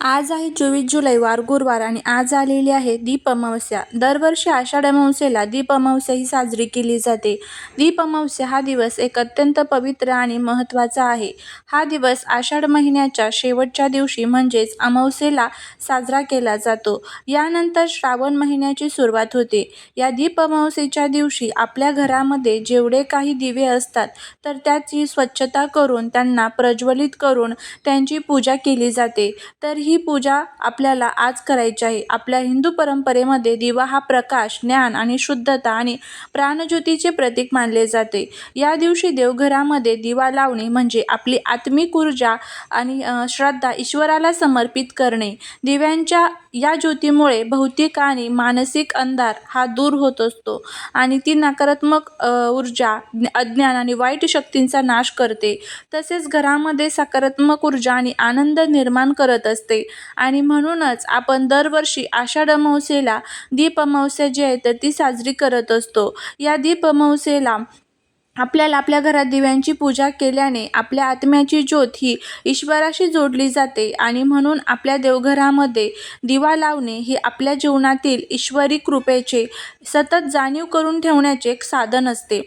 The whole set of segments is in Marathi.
आज आहे चोवीस जुलै वार गुरुवार आणि आज आलेली आहे दीप अमावस्या. दरवर्षी आषाढ अमावस्येला दीप अमावस्या ही साजरी केली जाते. दीप अमावस्या हा दिवस एक अत्यंत पवित्र आणि महत्त्वाचा आहे. हा दिवस आषाढ महिन्याच्या शेवटच्या दिवशी म्हणजेच अमावस्येला साजरा केला जातो. यानंतर श्रावण महिन्याची सुरुवात होते. या दीप अमावस्येच्या दिवशी आपल्या घरामध्ये जेवढे काही दिवे असतात तर त्याची स्वच्छता करून त्यांना प्रज्वलित करून त्यांची पूजा केली जाते. तर ही पूजा आपल्याला आज करायची आहे. आपल्या हिंदू परंपरेमध्ये दिवा हा प्रकाश ज्ञान आणि शुद्धता आणि प्राणज्योतीचे प्रतीक मानले जाते. या दिवशी देवघरामध्ये दिवा लावणे म्हणजे आपली आत्मिक ऊर्जा आणि श्रद्धा ईश्वराला समर्पित करणे. दिव्यांच्या या ज्योतीमुळे भौतिक आणि मानसिक अंधार हा दूर होत असतो आणि ती नकारात्मक ऊर्जा अज्ञान आणि वाईट शक्तींचा नाश करते. तसेच घरामध्ये सकारात्मक ऊर्जा आणि आनंद निर्माण करत असते. आणि म्हणूनच आपण दरवर्षी आषाढ अमावस्येला दीप अमावस्या जी आहे तर ती साजरी करत असतो. या दीप अमावस्येला आपल्याला आपल्या घरात दिव्यांची पूजा केल्याने आपल्या आत्म्याची ज्योत ही ईश्वराशी जोडली जाते आणि म्हणून आपल्या देवघरामध्ये दिवा लावणे हे आपल्या जीवनातील ईश्वरी कृपेचे सतत जाणीव करून ठेवण्याचे एक साधन असते.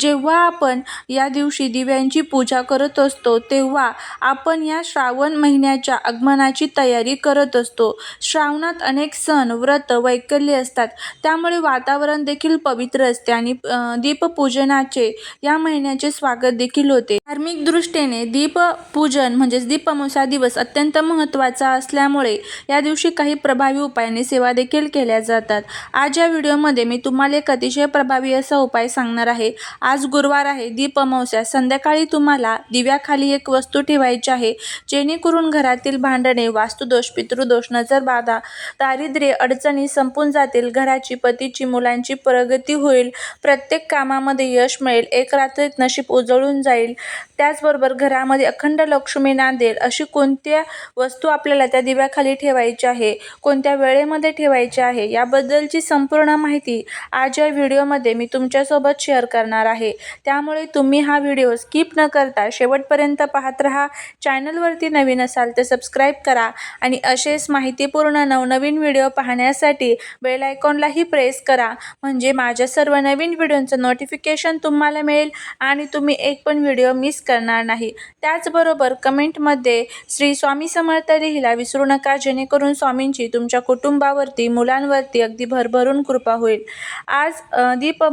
जेव्हा आपण या दिवशी दिव्यांची पूजा करत असतो तेव्हा आपण या श्रावण महिन्याच्या आगमनाची तयारी करत असतो. श्रावणात अनेक सण व्रत वैकल्य असतात. त्यामुळे वातावरण देखील पवित्र असते आणि दीपपूजनाचे या महिन्याचे स्वागत देखील होते. धार्मिक दृष्टीने दीपपूजन म्हणजेच दीप दिवस अत्यंत महत्त्वाचा असल्यामुळे या दिवशी काही प्रभावी उपायांनी सेवा देखील केल्या जातात. आज या व्हिडिओमध्ये मी तुम्हाला एक अतिशय प्रभावी असा उपाय सांगणार आहे. आज गुरुवार आहे. दीपमावस्या संध्याकाळी तुम्हाला दिव्याखाली एक वस्तू ठेवायची आहे जेणेकरून घरातील भांडणे वास्तुदोष पितृदोष नजरबाधा दारिद्र्य अडचणी संपून जातील. घराची पतीची मुलांची प्रगती होईल. प्रत्येक कामामध्ये यश मिळेल. एक रात्रीत नशीब उजळून जाईल. त्याचबरोबर घरामध्ये अखंड लक्ष्मी नांदेल अशी कोणत्या वस्तू आपल्याला त्या दिव्याखाली ठेवायची आहे कोणत्या वेळेमध्ये ठेवायची आहे याबद्दलची संपूर्ण माहिती आज या व्हिडिओमध्ये मी तुमच्यासोबत शेअर करणार आहे. त्यामुळे तुम्ही हा व्हिडिओ स्किप न करता शेवटपर्यंत पाहत राहा. चॅनलवरती नवीन असाल तर सबस्क्राईब करा आणि असेच माहितीपूर्ण नवनवीन व्हिडिओ पाहण्यासाठी बेल आयकॉनलाही प्रेस करा. म्हणजे माझ्या सर्व नवीन व्हिडिओंचं नोटिफिकेशन तुम्हाला मिळेल आणि तुम्ही एक पण व्हिडिओ मिस करणार नाही. त्याचबरोबर कमेंटमध्ये श्री स्वामी समर्थ लिहिला विसरू नका जेणेकरून स्वामींची तुमच्या कुटुंबावरती मुलांवरती अगदी भरभरून कृपा होईल. आज अ, दीप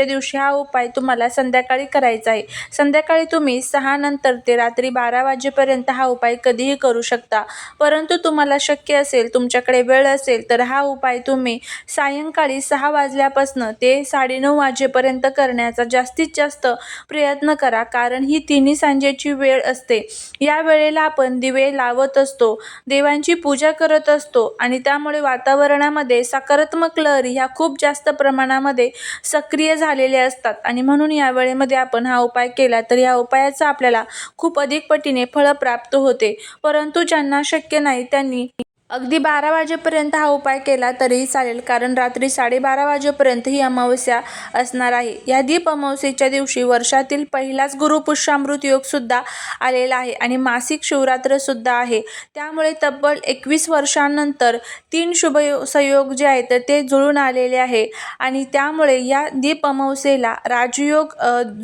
दिवशी हा उपाय तुम्हाला संध्याकाळी करायचा आहे. संध्याकाळी तुम्ही सहा नंतर ते रात्री बारा वाजेपर्यंत हा उपाय कधीही करू शकता. परंतु तुम्हाला शक्य असेल तुमच्याकडे वेळ असेल तर हा उपाय तुम्ही सायंकाळी सहा वाजल्यापासून ते साडेनऊ वाजेपर्यंत करण्याचा जास्तीत जास्त प्रयत्न करा. कारण ही तिन्ही सांजेची वेळ असते. या वेळेला आपण दिवे लावत असतो देवांची पूजा करत असतो आणि त्यामुळे वातावरणामध्ये सकारात्मक लहरी ह्या खूप जास्त प्रमाणामध्ये सक्रिय झालेल्या असतात. आणि म्हणून या वेळेमध्ये आपण हा उपाय केला तर या उपायाचा आपल्याला खूप अधिक पटीने फळ प्राप्त होते. परंतु ज्यांना शक्य नाही त्यांनी अगदी बारा वाजेपर्यंत हा उपाय केला तरीही चालेल कारण रात्री साडेबारा वाजेपर्यंत ही अमावस्या असणार आहे. या दीप अमावस्येच्या दिवशी वर्षातील पहिलाच गुरुपुष्यामृत योगसुद्धा आलेला आहे आणि मासिक शिवरात्रसुद्धा आहे. त्यामुळे तब्बल एकवीस वर्षांनंतर तीन शुभ संयोग जे आहेत ते जुळून आलेले आहे आणि त्यामुळे या दीप अमावस्येला राजयोग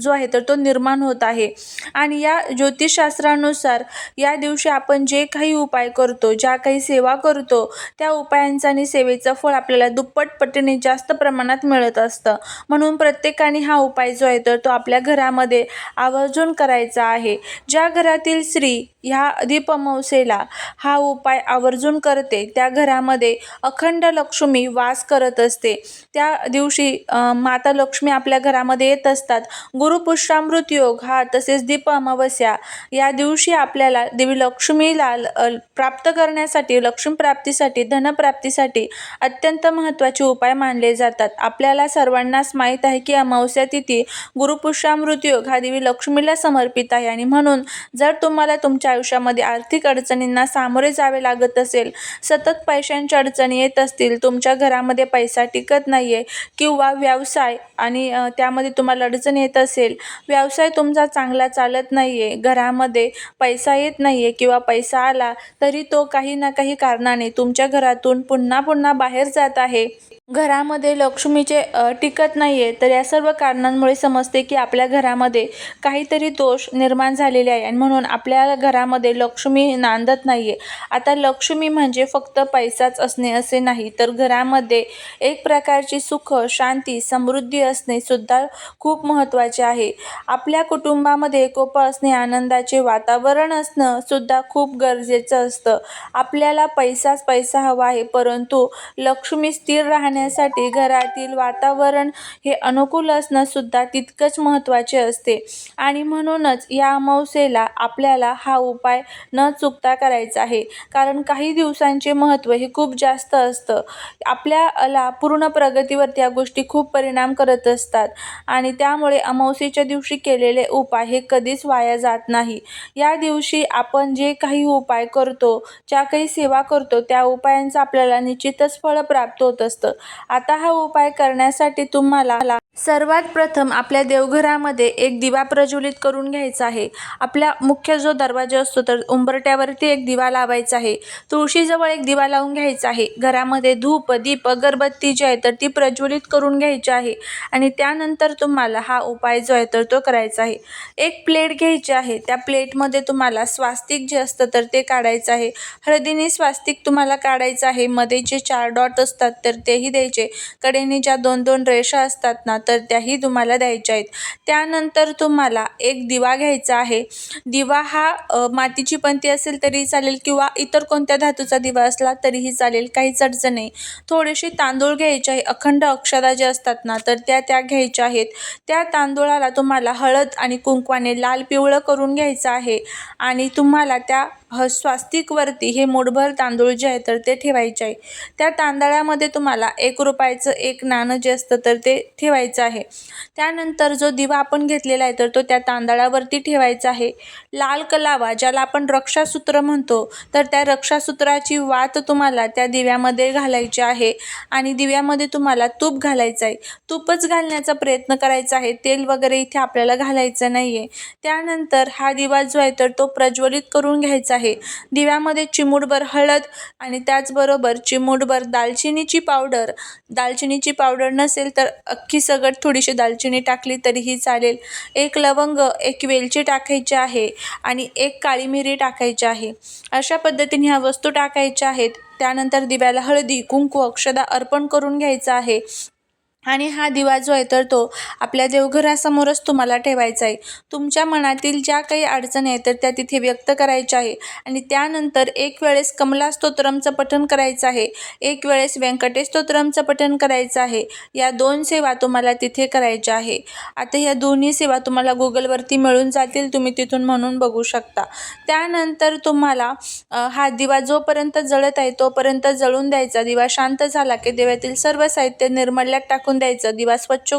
जो आहे तर तो निर्माण होत आहे. आणि या ज्योतिषशास्त्रानुसार या दिवशी आपण जे काही उपाय करतो ज्या काही सेवा करतो त्या उपायांचा आणि सेवेचं फळ आपल्याला दुप्पट पटीने जास्त प्रमाणात मिळत असतं. म्हणून प्रत्येकाने हा उपाय जो आहे तर तो आपल्या घरामध्ये आवर्जून करायचा आहे. ज्या घरातील स्त्री ह्या दीप अमावस्येला हा उपाय आवर्जून करते. त्या घरामध्ये अखंड लक्ष्मी वास करत असते. त्या दिवशी माता लक्ष्मी आपल्या घरामध्ये येत असतात. गुरुपुष्यामृत योग हा तसेच दीप अमावस्या या दिवशी आपल्याला देवी लक्ष्मीला ल- प्राप्त करण्यासाठी लक्ष्मी प्राप्तीसाठी धनप्राप्तीसाठी अत्यंत महत्त्वाचे उपाय मानले जातात. आपल्याला सर्वांनाच माहीत आहे की अमावस्या तिथी गुरुपुष्यामृत योग हा देवी लक्ष्मीला समर्पित आहे आणि म्हणून जर तुम्हाला तुमच्या आयुष्यामध्ये आर्थिक अडचणींना सामोरे जावे लागत असेल सतत पैशांच्या अडचणी येत असतील तुमच्या घरामध्ये पैसा टिकत नाही आहे किंवा व्यवसाय आणि त्यामध्ये तुम्हाला अडचण येत असेल व्यवसाय तुमचा चांगला चालत नाही आहे घरामध्ये पैसा येत नाही आहे किंवा पैसा आला तरी तो काही ना काही कारणाने तुमच्या घरातून पुन्हा पुन्हा बाहेर जात आहे. घरामध्ये लक्ष्मीचे टिकत नाही आहे तर या सर्व कारणांमुळे समजते की आपल्या घरामध्ये काहीतरी दोष निर्माण झालेले आहे. आणि म्हणून आपल्या घरामध्ये लक्ष्मी नांदत नाही आहे आता लक्ष्मी म्हणजे फक्त पैसाच असणे असे नाही तर घरामध्ये एक प्रकारची सुख शांती समृद्धी असणे सुद्धा खूप महत्त्वाचे आहे. आपल्या कुटुंबामध्ये एकोप असणे आनंदाचे वातावरण असणं सुद्धा खूप गरजेचं असतं. आपल्याला पैसाच पैसा हवा आहे परंतु लक्ष्मी स्थिर राहण्यासाठी घरातील वातावरण हे अनुकूल असणं सुद्धा तितकंच महत्त्वाचे असते. आणि म्हणूनच या अमावस्येला आपल्याला हा उपाय न चुकता करायचा आहे. कारण काही दिवसांचे महत्त्व हे खूप जास्त असतं. आपल्याला पूर्ण प्रगतीवर या गोष्टी खूप परिणाम करत असतात. आणि त्यामुळे अमावस्येच्या दिवशी केलेले उपाय हे कधीच वाया जात नाही. या दिवशी आपण जे काही उपाय करतो ज्या काही सेवा करतो त्या उपायांचा आपल्याला निश्चितच फळ प्राप्त होत असतं. आता हा उपाय करण्यासाठी तुम्हाला सर्वात प्रथम आपल्या देवघरामध्ये एक दिवा प्रज्वलित करून घ्यायचा आहे. आपल्या मुख्य जो दरवाजा असतो तर उंबरट्यावरती एक दिवा लावायचा आहे. तुळशीजवळ एक दिवा लावून घ्यायचा आहे. घरामध्ये धूप दीप अगरबत्ती जी आहे तर ती प्रज्वलित करून घ्यायची आहे. आणि त्यानंतर तुम्हाला हा उपाय जो आहे तर तो करायचा आहे. एक प्लेट घ्यायची आहे. त्या प्लेटमध्ये तुम्हाला स्वास्तिक जे असतं तर ते काढायचं आहे. हळदीने स्वास्तिक तुम्हाला काढायचं आहे. मध्ये जे चार डॉट असतात तर तेही द्यायचे. कडेने ज्या दोन दोन रेषा असतात ना तर त्याही तुम्हाला द्यायच्या आहेत. त्यानंतर तुम्हाला एक दिवा घ्यायचा आहे. दिवा हा मातीची पंती असेल तरी चालेल किंवा इतर कोणत्या धातूचा दिवा असला तरीही चालेल काहीच अडचण नाही. थोडेसे तांदूळ घ्यायचे आहे. अखंड अक्षरा जे असतात ना तर त्या त्या घ्यायच्या आहेत. त्या तांदूळाला तुम्हाला हळद आणि कुंकवाने लाल पिवळं करून घ्यायचं आहे. आणि तुम्हाला त्या ह स्वास्तिकवरती हे मुठभर तांदूळ जे आहे तर ते ठेवायचे आहे. त्या तांदळामध्ये तुम्हाला एक रुपयाचं एक नाणं जे असतं तर ते ठेवायचं आहे. त्यानंतर जो दिवा आपण घेतलेला आहे तर तो त्या तांदळावरती ठेवायचा आहे. लाल कलावा ज्याला आपण रक्षासूत्र म्हणतो तर त्या रक्षासूत्राची वात तुम्हाला त्या दिव्यामध्ये घालायची आहे आणि दिव्यामध्ये तुम्हाला तूप घालायचं आहे. तूपच घालण्याचा प्रयत्न करायचा आहे. तेल वगैरे इथे आपल्याला घालायचं नाही आहे त्यानंतर हा दिवा जो आहे तर तो प्रज्वलित करून घ्यायचा आहे. आहे. दिव्यामध्ये चिमूटभर हळद आणि त्याचबरोबर चिमूटभर दालचिनीची पावडर. दालचिनीची पावडर नसेल तर अख्खी सगट थोडीशी दालचिनी टाकली तरीही चालेल. एक लवंग एक वेलची टाकायची आहे आणि एक काळी मिरी टाकायची आहे. अशा पद्धतीने ह्या वस्तू टाकायच्या आहेत. त्यानंतर दिव्याला हळदी कुंकू अक्षदा अर्पण करून घ्यायचं आहे. आणि हा दिवा जो आहे तर तो आपल्या देवघरासमोरच तुम्हाला ठेवायचा आहे. तुमच्या मनातील ज्या काही अडचणी आहेत तर त्या तिथे व्यक्त करायच्या आहे. आणि त्यानंतर एक वेळेस कमला स्तोत्रमचं पठण करायचं आहे. एक वेळेस व्यंकटेश स्तोत्रमचं पठण करायचं आहे. या दोन सेवा तुम्हाला तिथे करायच्या आहे. आता ह्या दोन्ही सेवा तुम्हाला गुगलवरती मिळून जातील तुम्ही तिथून म्हणून बघू शकता. त्यानंतर तुम्हाला हा दिवा जोपर्यंत जळत आहे तोपर्यंत जळून द्यायचा. दिवा शांत झाला की दिव्यातील सर्व साहित्य निर्मल्यात टाकून टाकून द्यायचं. दिवा स्वच्छ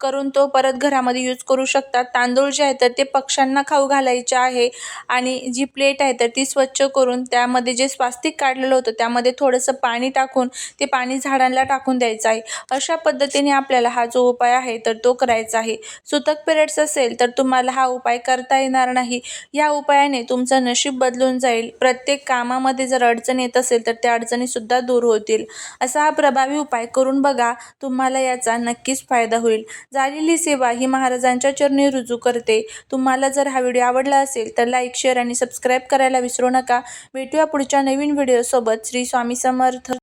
करून तो परत घरामध्ये यूज करू शकतात. तांदूळ जे आहे तर ते पक्ष्यांना खाऊ घालायचे आहे आणि जी प्लेट आहे तर ती स्वच्छ करून त्यामध्ये जे स्वास्तिक काढलेलं होतं त्यामध्ये थोडंसं पाणी टाकून ते पाणी झाडांना टाकून द्यायचं आहे. अशा पद्धतीने आपल्याला हा जो उपाय आहे तर तो करायचा आहे. सुतक पिरियड्स असेल तर तुम्हाला हा उपाय करता येणार नाही. या उपायाने तुमचं नशीब बदलून जाईल. प्रत्येक कामामध्ये जर अडचण येत असेल तर त्या अडचणीसुद्धा दूर होतील. असा हा प्रभावी उपाय करून बघा. तुम्हाला याचा नक्कीच फायदा होईल. झालेली सेवा ही महाराजांच्या चरणी रुजू करते. तुम्हाला जर हा व्हिडिओ आवडला असेल तर लाईक शेअर आणि सबस्क्राईब करायला विसरू नका. भेटूया पुढच्या नवीन व्हिडिओसोबत. श्री स्वामी समर्थ.